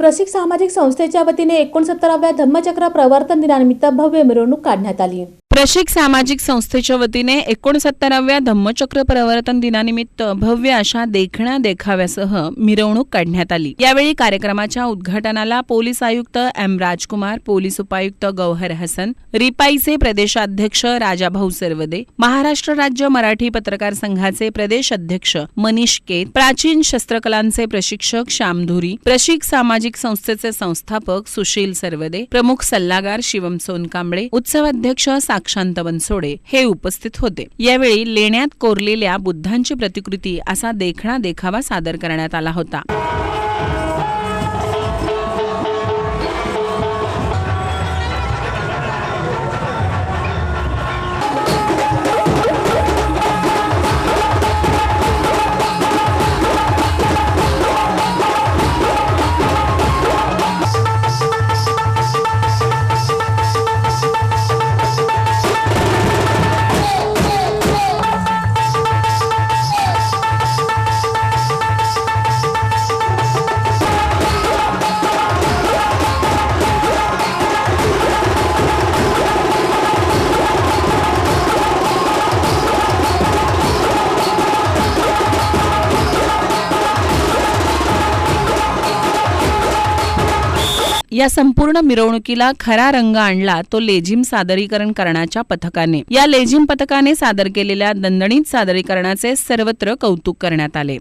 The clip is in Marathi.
रसिक सामाजिक संस्थेच्या वतीने एकोणसत्तराव्या धम्मचक्र प्रवर्तन दिनानिमित्त भव्य मिरवणूक काढण्यात आली. प्रशिक सामाजिक संस्थेच्या वतीने एकोणसत्तराव्या धम्मचक्र प्रवर्तन दिनानिमित्त भव्य अशा देखण्या देखाव्यासह मिरवणूक काढण्यात आली. यावेळी कार्यक्रमाच्या उद्घाटनाला पोलीस आयुक्त एम राजकुमार पोलीस उपायुक्त गौहर हसन रिपाईचे प्रदेशाध्यक्ष राजाभाऊ सरवदे महाराष्ट्र राज्य मराठी पत्रकार संघाचे प्रदेश अध्यक्ष मनीष केत प्राचीन शस्त्रकलांचे प्रशिक्षक श्यामधुरी प्रशिक सामाजिक संस्थेचे संस्थापक सुशील सरवदे प्रमुख सल्लागार शिवम सोनकांबळे उत्सवाध्यक्ष साक्षांत बनसोडे हे उपस्थित होते. यावेळी लेण्यात कोरलेल्या बुद्धांची प्रतिकृती असा देखणा देखावा सादर करण्यात आला होता. या संपूर्ण मिरवणुकीला खरा रंग आणला तो लेझिम सादरीकरण करण्याच्या पथकाने. या लेझिम पथकाने सादर केलेल्या दणदणीत सादरीकरणाचे सर्वत्र कौतुक करण्यात आले.